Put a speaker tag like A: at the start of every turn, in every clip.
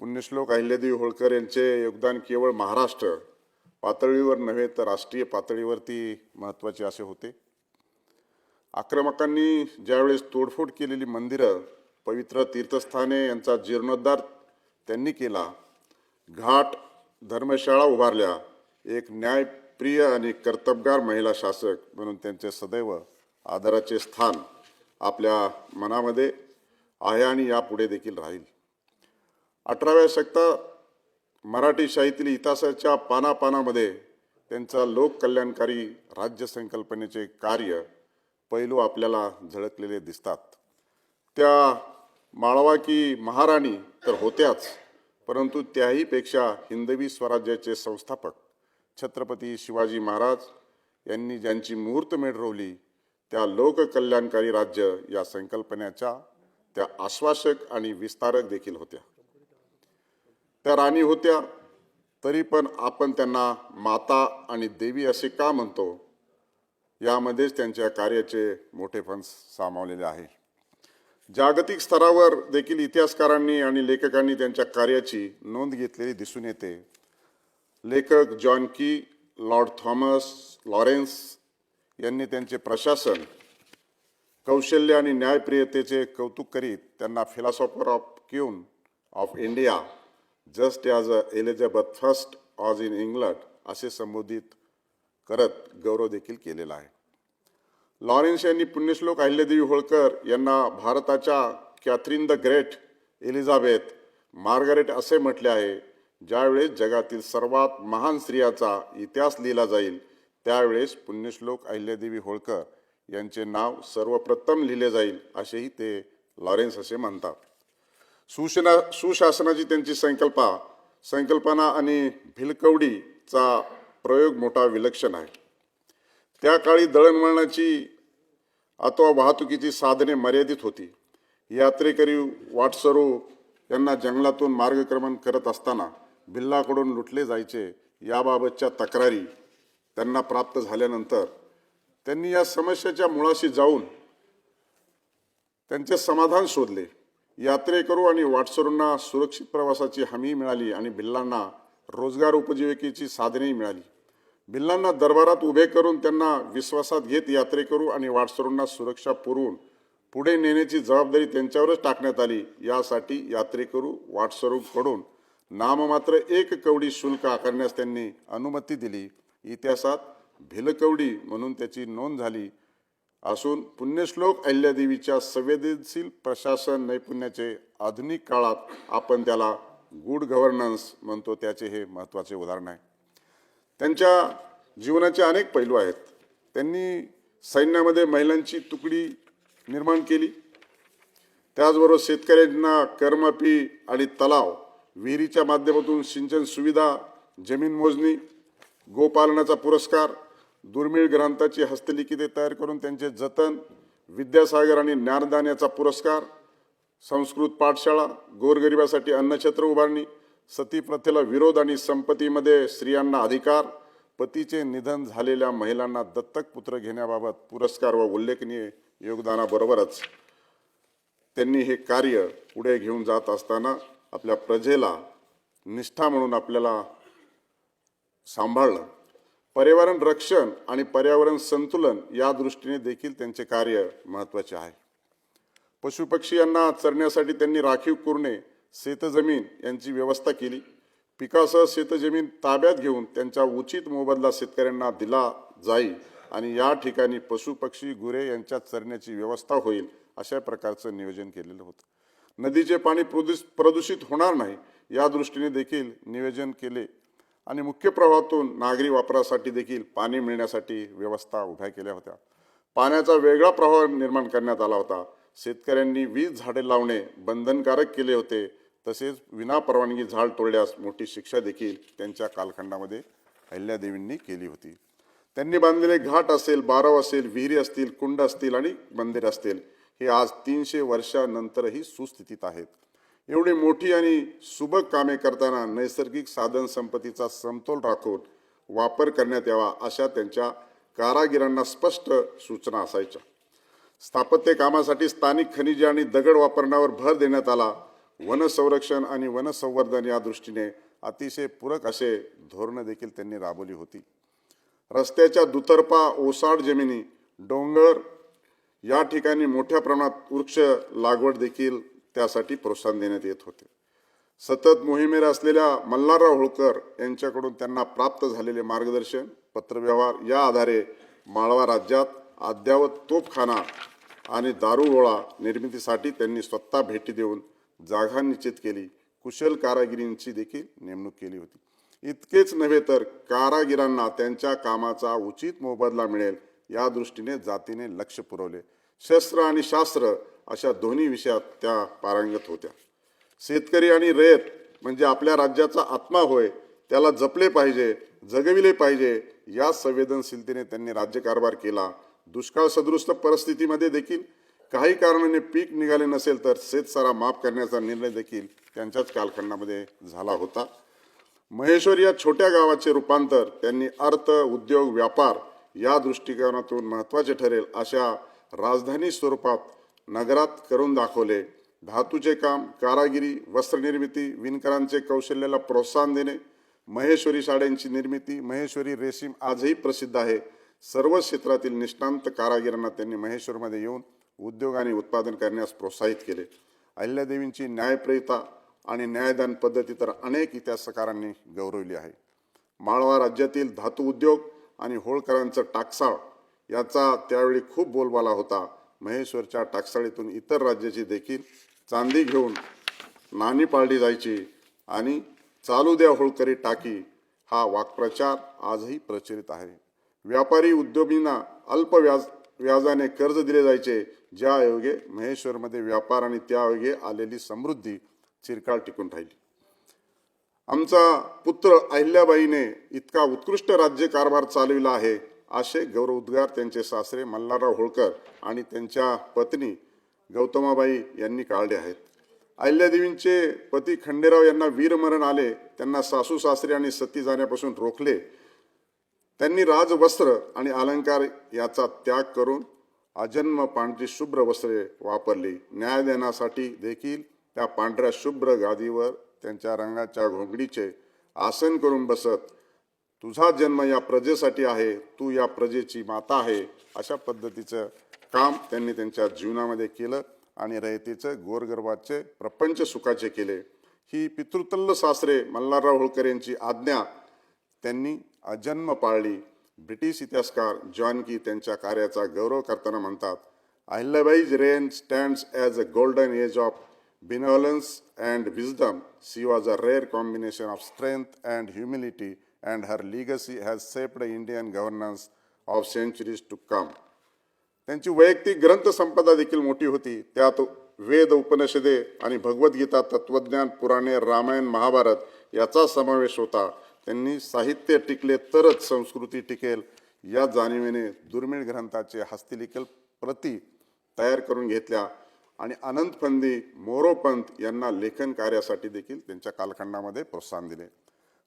A: पुण्यश्लोक अहिल्यादेवी होळकर यांचे योगदान केवळ महाराष्ट्र पातळीवर नव्हे तर राष्ट्रीय पातळीवरती महत्त्वाचे असे होते. आक्रमकांनी ज्यावेळेस तोडफोड केलेली मंदिरं पवित्र तीर्थस्थाने यांचा जीर्णोद्धार त्यांनी केला घाट धर्मशाळा उभारल्या एक न्यायप्रिय आणि कर्तबगार महिला शासक म्हणून त्यांचे सदैव आदराचे स्थान आपल्या मनामध्ये आहे आणि यापुढे देखील राहील. अठराव्या शतकात मराठी शाहीतील इतिहासाच्या पानापानामध्ये त्यांचा लोककल्याणकारी राज्य संकल्पनेचे कार्य पैलू आपल्याला झळकलेले दिसतात. त्या माळवा की महाराणी तर होत्याच परंतु त्याहीपेक्षा हिंदवी स्वराज्याचे संस्थापक छत्रपती शिवाजी महाराज यांनी ज्यांची मुहूर्तमेढ रोवली त्या लोककल्याणकारी राज्य या संकल्पनेच्या त्या आश्वासक आणि विस्तारक देखील होत्या. त्या राणी होत्या. तरी पण आपण त्यांना माता आणि देवी असे का म्हणतो? यामध्येच त्यांच्या कार्याचे मोठेपण सामावलेले आहे. जागतिक स्तरावर देखील इतिहासकारांनी आणि लेखकांनी त्यांच्या कार्याची नोंद घेतलेली दिसून येते. लेखक जॉन की लॉर्ड थॉमस लॉरेन्स यांनी त्यांचे प्रशासन कौशल्य आणि न्यायप्रियतेचे कौतुक करीत त्यांना philosopher of queen of India just as a Elizabeth first as in England असे संबोधित करत गौरव देखील केलेला आहे. लॉरेन्स यांनी पुण्यश्लोक अहिल्यादेवी होळकर यांना भारताच्या Catherine the great Elizabeth Margaret असे म्हटले आहे ज्यावेळेस जगातील सर्वात महान स्त्रियाचा इतिहास लिहिला जाईल त्यावेळेस पुण्यश्लोक अहिल्यादेवी होळकर यांचे नाव सर्वप्रथम लिहिले जाईल असेही ते लॉरेन्स असे म्हणतात. सुशना सुशासनाची त्यांची संकल्पा संकल्पना आणि भिलकवडीचा प्रयोग मोठा विलक्षण आहे. त्या काळी दळणवळणाची अथवा वाहतुकीची साधने मर्यादित होती. यात्रेकरी वाटसरू यांना जंगलातून मार्गक्रमण करत असताना भिल्लाकडून लुटले जायचे याबाबतच्या तक्रारी त्यांना प्राप्त झाल्यानंतर त्यांनी या समस्येच्या मुळाशी जाऊन त्यांचे समाधान शोधले. यात्रेकरू आणि वाटसरूंना सुरक्षित प्रवासाची हमी मिळाली आणि भिल्लांना रोजगार उपजीविकेची साधनेही मिळाली. भिल्लांना दरबारात उभे करून त्यांना विश्वासात घेत यात्रेकरू आणि वाटसरूंना सुरक्षा पुरवून पुढे नेण्याची जबाबदारी त्यांच्यावरच टाकण्यात आली. यासाठी यात्रेकरू वाटसरूंकडून नाममात्र एक कवडी शुल्क आकारण्यास त्यांनी अनुमती दिली. इतिहासात भिलकवडी म्हणून त्याची नोंद झाली. असून पुण्यश्लोक अहिल्यादेवीच्या संवेदनशील प्रशासन नैपुण्याचे आधुनिक काळात आपण त्याला गुड गव्हर्नन्स म्हणतो त्याचे हे महत्त्वाचे उदाहरण आहे. त्यांच्या जीवनाचे अनेक पैलू आहेत. त्यांनी सैन्यामध्ये महिलांची तुकडी निर्माण केली. त्याचबरोबर शेतकऱ्यांना कर्मपी आणि तलाव विहिरीच्या माध्यमातून सिंचन सुविधा जमीन मोजणी गोपालनाचा पुरस्कार दुर्मिळ ग्रंथाची हस्तलिखिते तयार करून त्यांचे जतन विद्यासागर आणि ज्ञानदान पुरस्कार संस्कृत पाठशाळा गोरगरिबासाठी अन्नछत्र उभारणी सती प्रथेला विरोध आणि संपत्तीमध्ये स्त्रियांना अधिकार पतीचे निधन झालेल्या महिलांना दत्तक पुत्र घेण्याबाबत पुरस्कार व उल्लेखनीय योगदानाबरोबरच त्यांनी हे कार्य पुढे घेऊन जात असताना आपल्या प्रजेला निष्ठा म्हणून आपल्याला सांभाळलं. पर्यावरण रक्षण आणि पर्यावरण संतुलन या दृष्टीने देखील त्यांचे कार्य महत्त्वाचे आहे. पशुपक्षी यांना चरण्यासाठी त्यांनी राखीव कुरणे शेतजमीन यांची व्यवस्था केली. पिकासह शेतजमीन ताब्यात घेऊन त्यांचा उचित मोबदला शेतकऱ्यांना दिला जाईल आणि या ठिकाणी पशुपक्षी गुरे यांच्या चरण्याची व्यवस्था होईल अशा प्रकारचं नियोजन केलेलं होतं. नदीचे पाणी प्रदूष प्रदूषित होणार नाही या दृष्टीने देखील नियोजन केले आणि मुख्य प्रवाहातून नागरी वापरासाठी देखील पाणी मिळण्यासाठी व्यवस्था उभ्या केल्या होत्या. पाण्याचा वेगळा प्रवाह निर्माण करण्यात आला होता. शेतकऱ्यांनी वीज झाडे लावणे बंधनकारक केले होते. तसेच विनापरवानगी झाड तोडल्यास मोठी शिक्षा देखील त्यांच्या कालखंडामध्ये अहिल्यादेवींनी केली होती. त्यांनी बांधलेले घाट असेल बाराव असेल विहिरी असतील कुंड असतील आणि मंदिर असतील हे आज तीनशे वर्षानंतरही सुस्थितीत आहेत. एवढी मोठी आणि सुबक कामे करताना नैसर्गिक साधन संपत्तीचा समतोल राखून वापर करण्यात यावा अशा त्यांच्या कारागिरांना स्पष्ट सूचना असायच्या. स्थापत्य कामासाठी स्थानिक खनिजे आणि दगड वापरण्यावर भर देण्यात आला. वन संरक्षण आणि वनसंवर्धन या दृष्टीने अतिशय पूरक असे धोरणं देखील त्यांनी राबवली होती. रस्त्याच्या दुतर्फा ओसाड जमिनी डोंगर या ठिकाणी मोठ्या प्रमाणात वृक्ष लागवड देखील त्यासाठी प्रोत्साहन देण्यात येत होते. सतत मोहिमेवर असलेल्या मल्हारराव होळकर यांच्याकडून त्यांना प्राप्त झालेले मार्गदर्शन पत्रव्यवहार या आधारे माळवा राज्यात अद्यावत तोफखाना आणि दारुगोळा निर्मितीसाठी त्यांनी स्वतः भेटी देऊन जागा निश्चित केली. कुशल कारागिरींची देखील नेमणूक केली होती. इतकेच नव्हे तर कारागिरांना त्यांच्या कामाचा उचित मोबदला मिळेल या दृष्टीने जातीने लक्ष पुरवले. शस्त्र आणि शास्त्र अशा दोन्ही विषयात त्या पारंगत होत्या. शेतकरी आणि रयत म्हणजे आपल्या राज्याचा आत्मा होय त्याला जपले पाहिजे जगविले पाहिजे या संवेदनशीलतेने त्यांनी राज्यकारभार केला. दुष्काळ सदृश परिस्थितीमध्ये देखील काही कारणाने पीक निघाले नसेल तर शेतसारा माफ करण्याचा निर्णय देखील त्यांच्याच कालखंडामध्ये झाला होता. महेश्वर या छोट्या गावाचे रूपांतर त्यांनी अर्थ उद्योग व्यापार या दृष्टिकोनातून महत्त्वाचे ठरेल अशा राजधानी स्वरूपात नगरात करून दाखवले. धातूचे काम कारागिरी वस्त्रनिर्मिती विणकरांचे कौशल्याला प्रोत्साहन देणे महेश्वरी साड्यांची निर्मिती महेश्वरी रेशीम आजही प्रसिद्ध आहे. सर्व क्षेत्रातील निष्णांत कारागिरांना त्यांनी महेश्वरमध्ये येऊन उद्योग आणि उत्पादन करण्यास प्रोत्साहित केले. अहिल्यादेवींची न्यायप्रियता आणि न्यायदान पद्धती तर अनेक इतिहासकारांनी गौरवली आहे. माळवा राज्यातील धातू उद्योग आणि होळकरांचं टाकसाळ याचा त्यावेळी खूप बोलबाला होता. महेश्वरच्या टाकसाळीतून इतर राज्याची देखील चांदी घेऊन नाणी पाळली जायची आणि चालू द्या होळकरी टाकी हा वाक्प्रचार आजही प्रचलित आहे. व्यापारी उद्योगींना अल्प व्याज व्याजाने कर्ज दिले जायचे ज्या योगे महेश्वरमध्ये व्यापार आणि त्यायोगे आलेली समृद्धी चिरकाळ टिकून राहिली. आमचा पुत्र अहिल्याबाईने इतका उत्कृष्ट राज्यकारभार चालविला आहे असे गौरवोद्गार त्यांचे सासरे मल्हारराव होळकर आणि त्यांच्या पत्नी गौतमाबाई यांनी काढले आहेत. अहिल्यादेवींचे पती खंडेराव यांना वीरमरण आले त्यांना सासू सासरे आणि सती जाण्यापासून रोखले. त्यांनी राजवस्त्र आणि अलंकार याचा त्याग करून अजन्म पांढरी शुभ्र वस्त्रे वापरली. न्याय देखील त्या पांढऱ्या शुभ्र गादीवर त्यांच्या रंगाच्या घोंगडीचे आसन करून बसत तुझा जन्म या प्रजेसाठी आहे तू या प्रजेची माता आहे अशा पद्धतीचं काम त्यांनी त्यांच्या जीवनामध्ये केलं आणि रयतेचं गोरगरबाचे प्रपंच सुखाचे केले. ही पितृतल्ल सासरे मल्हारराव होळकर यांची आज्ञा त्यांनी अजन्म पाळली. ब्रिटिश इतिहासकार जॉन की त्यांच्या कार्याचा गौरव करताना म्हणतात Ahilyabai's reign stands as a golden age of benevolence and wisdom she was a rare combination of strength and humility, and her legacy has shaped Indian governance of centuries to come. त्यांची वैयक्तिक ग्रंथसंपदा देखील मोठी होती. त्यात वेद उपनिषदे आणि भगवद्गीता तत्वज्ञान पुराणे रामायण महाभारत याचा समावेश होता. त्यांनी साहित्य टिकले तरच संस्कृती टिकेल या जाणीवेने दुर्मिळ ग्रंथाचे हस्तलिखित प्रती तयार करून घेतल्या आणि अनंत फंदी मोरोपंत यांना लेखन कार्यासाठी देखील त्यांच्या कालखंडामध्ये प्रोत्साहन दिले.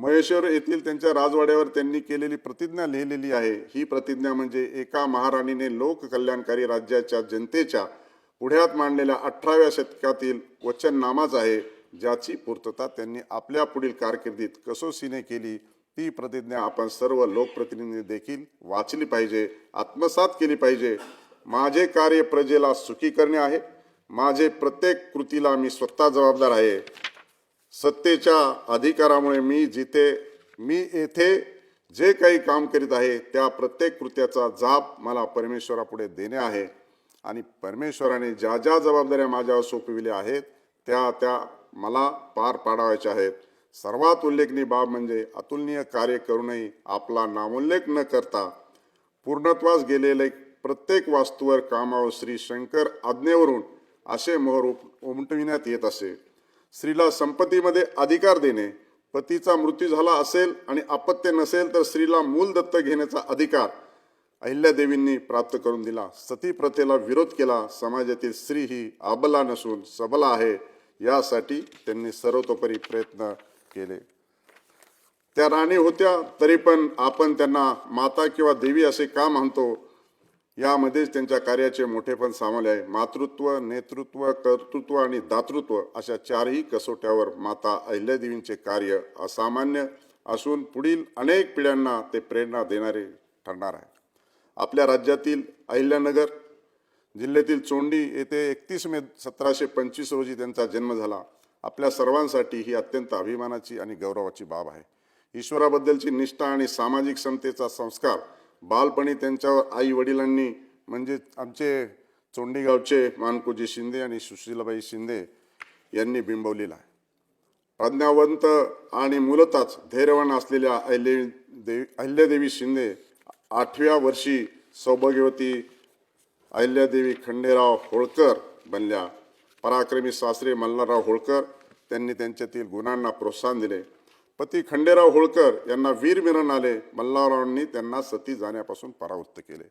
A: महेश्वर येथील त्यांच्या राजवाड्यावर त्यांनी केलेली प्रतिज्ञा लिहिलेली आहे. ही प्रतिज्ञा म्हणजे एका महाराणीने लोककल्याणकारी राज्याच्या जनतेच्या पुढ्यात मांडलेल्या अठराव्या शतकातील वचननामाच आहे ज्याची पूर्तता त्यांनी आपल्या पुढील कारकिर्दीत कसोसीने केली. ती प्रतिज्ञा आपण सर्व लोकप्रतिनिधी देखील वाचली पाहिजे आत्मसात केली पाहिजे. माझे कार्य प्रजेला सुखी करणे आहे. माझे प्रत्येक कृतीला मी स्वतः जबाबदार आहे. सत्तेच्या अधिकारामुळे मी जिथे मी येथे जे काही काम करीत आहे त्या प्रत्येक कृत्याचा जाप मला परमेश्वरापुढे देणे आहे. आणि परमेश्वराने ज्या ज्या जबाबदाऱ्या माझ्यावर सोपविल्या आहेत त्या त्या मला पार पाडावायच्या आहेत. सर्वात उल्लेखनीय बाब म्हणजे अतुलनीय कार्य करूनही आपला नामोल्लेख न करता पूर्णत्वास गेलेले प्रत्येक वास्तूवर कामावर श्री शंकर आज्ञेवरून असे मोहर उप- उमटविण्यात येत असे. स्त्रीला संपत्तीमध्ये अधिकार देणे पतीचा मृत्यू झाला असेल आणि अपत्य नसेल तर स्त्रीला मूल दत्त घेण्याचा अधिकार अहिल्यादेवींनी प्राप्त करून दिला. सती प्रथेला विरोध केला. समाजातील स्त्री ही आबला नसून सबला आहे यासाठी त्यांनी सर्वतोपरी प्रयत्न केले. त्या राणी होत्या तरी पण आपण त्यांना माता किंवा देवी असे का म्हणतो? यामध्येच त्यांच्या कार्याचे मोठेपण सामावले आहे. मातृत्व नेतृत्व कर्तृत्व आणि दातृत्व अशा चारही कसोट्यावर माता अहिल्यादेवींचे कार्य असामान्य असून पुढील अनेक पिढ्यांना ते प्रेरणा देणारे ठरणार आहे. आपल्या राज्यातील अहिल्यानगर जिल्ह्यातील चोंडी येथे एकतीस मे सतराशे पंचवीस रोजी त्यांचा जन्म झाला. आपल्या सर्वांसाठी ही अत्यंत अभिमानाची आणि गौरवाची बाब आहे. ईश्वराबद्दलची निष्ठा आणि सामाजिक समतेचा संस्कार बालपणी त्यांच्यावर आई वडिलांनी म्हणजे आमचे चोंडी गावचे मानकोजी शिंदे आणि सुशीलाबाई शिंदे यांनी बिंबवलेला आहे. प्रज्ञावंत आणि मूलतच धैर्यवान असलेल्या अहिले देवी अहिल्यादेवी शिंदे आठव्या वर्षी सौभाग्यवती अहिल्यादेवी खंडेराव होळकर बनल्या. पराक्रमी सासरे मल्हारराव होळकर त्यांनी त्यांच्यातील गुणांना प्रोत्साहन दिले. पती खंडेराव होळकर यांना वीर मिरण आले. मल्हाररावांनी त्यांना सती जाण्यापासून परावृत्त केले.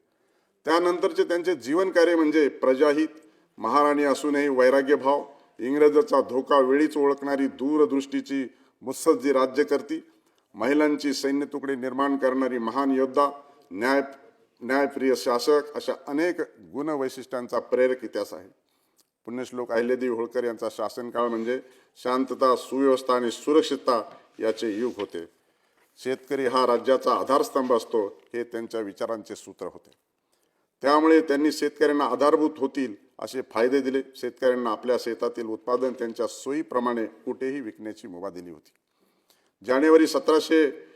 A: त्यानंतरचे त्यांचे जीवनकार्य म्हणजे प्रजाहित महाराणी असूनही वैराग्यभाव इंग्रजाचा धोका वेळीच ओळखणारी दूरदृष्टीची मुत्सद्दी राज्यकर्ती महिलांची सैन्य तुकडे निर्माण करणारी महान योद्धा न्याय न्यायप्रिय शासक अशा अनेक गुणवैशिष्ट्यांचा प्रेरक इतिहास आहे. पुण्यश्लोक अहिल्यादेवी होळकर यांचा शासनकाळ म्हणजे शांतता सुव्यवस्था आणि सुरक्षितता याचे युग होते. शेतकरी हा राज्याचा आधारस्तंभ असतो हे त्यांच्या विचारांचे सूत्र होते. त्यामुळे त्यांनी शेतकऱ्यांना आधारभूत होतील असे फायदे दिले. शेतकऱ्यांना आपल्या शेतातील उत्पादन त्यांच्या सोयीप्रमाणे कुठेही विकण्याची मुभा दिली होती. जानेवारी सतराशे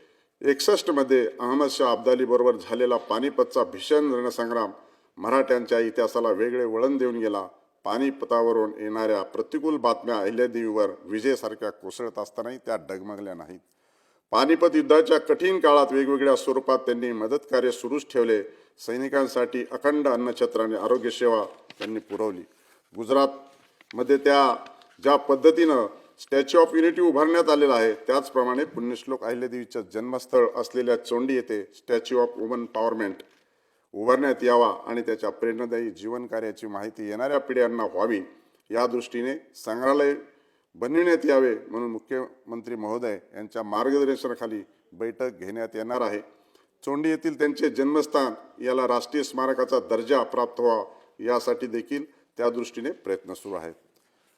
A: एकसष्टमध्ये अहमद शाह झालेला पानिपतचा भीषण रणसंग्राम मराठ्यांच्या इतिहासाला वेगळे वळण देऊन गेला. पानिपतावरून येणाऱ्या प्रतिकूल बातम्या अहिल्यादेवीवर विजेसारख्या कोसळत असतानाही त्या डगमगल्या नाहीत. पानिपत युद्धाच्या कठीण काळात वेगवेगळ्या स्वरूपात त्यांनी मदत कार्य सुरूच ठेवले. सैनिकांसाठी अखंड अन्नछत्र आणि आरोग्यसेवा त्यांनी पुरवली. गुजरातमध्ये त्या ज्या पद्धतीनं स्टॅच्यू ऑफ युनिटी उभारण्यात आलेला आहे त्याचप्रमाणे पुण्यश्लोक अहिल्यादेवीचं जन्मस्थळ असलेल्या चोंडी येथे स्टॅच्यू ऑफ वुमन पॉवरमेंट उभारण्यात यावा आणि त्याच्या प्रेरणादायी जीवन कार्याची माहिती येणाऱ्या पिढ्यांना व्हावी या दृष्टीने संग्रहालय बनविण्यात यावे म्हणून मुख्यमंत्री महोदय यांच्या मार्गदर्शनाखाली बैठक घेण्यात येणार आहे. चोंडी येथील त्यांचे जन्मस्थान याला राष्ट्रीय स्मारकाचा दर्जा प्राप्त व्हावा यासाठी देखील त्या दृष्टीने प्रयत्न सुरू आहेत.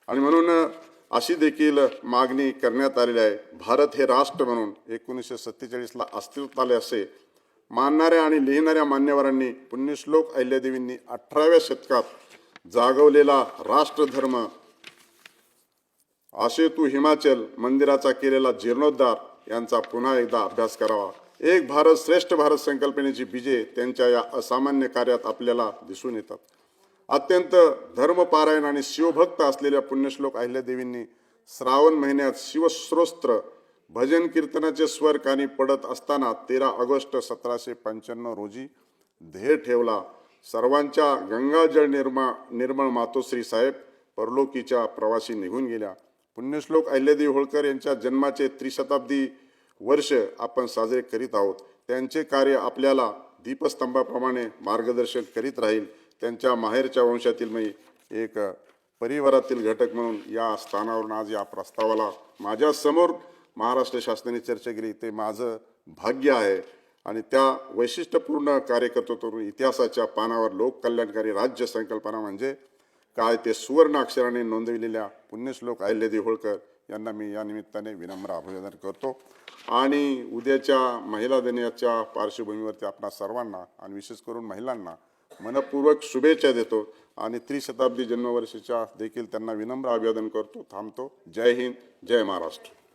A: आणि म्हणून अशी देखील मागणी करण्यात आलेली आहे. भारत हे राष्ट्र म्हणून एकोणीसशे सत्तेचाळीसला अस्तित्वात आले असे मानणाऱ्या आणि लिहिणाऱ्या मान्यवरांनी पुण्यश्लोक अहिल्यादेवींनी अठराव्या शतकात जागवलेला राष्ट्रधर्म. असे तू हिमाचल मंदिराचा केलेला जीर्णोद्धार यांचा पुन्हा एकदा अभ्यास करावा. एक भारत श्रेष्ठ भारत संकल्पनेची बीजे त्यांच्या या असामान्य कार्यात आपल्याला दिसून येतात. अत्यंत धर्मपारायण आणि शिवभक्त असलेल्या पुण्यश्लोक अहिल्यादेवींनी श्रावण महिन्यात शिवस्रोत्र भजन कीर्तनाचे स्वर कानी पडत असताना तेरा ऑगस्ट सतराशे पंच्याण्णव रोजी ध्येय ठेवला. सर्वांच्या गंगाजळ निर्मा निर्मळ मातोश्री साहेब परलोकीच्या प्रवासी निघून गेल्या. पुण्यश्लोक अहिल्यादेवी होळकर यांच्या जन्माचे त्रिशताब्दी वर्ष आपण साजरे करीत आहोत. त्यांचे कार्य आपल्याला दीपस्तंभाप्रमाणे मार्गदर्शन करीत राहील. त्यांच्या माहेरच्या वंशातील मी एक परिवारातील घटक म्हणून या स्थानावरून आज या प्रस्तावाला माझ्यासमोर महाराष्ट्र शासनाने चर्चा केली. ते माझं भाग्य आहे. आणि त्या वैशिष्ट्यपूर्ण कार्यकर्तृत्व इतिहासाच्या पानावर लोककल्याणकारी राज्य संकल्पना म्हणजे काय? ते सुवर्ण अक्षराने नोंदविलेल्या पुण्यश्लोक अहिल्यादेवी होळकर यांना मी या निमित्ताने विनम्र अभिवादन करतो. आणि उद्याच्या महिला दिनाच्या पार्श्वभूमीवरती आपणा सर्वांना आणि विशेष करून महिलांना मनपूर्वक शुभेच्छा देतो आणि त्रिशताब्दी जन्मवर्षाच्या देखील त्यांना विनम्र अभिवादन करतो थांबतो. जय हिंद जय महाराष्ट्र.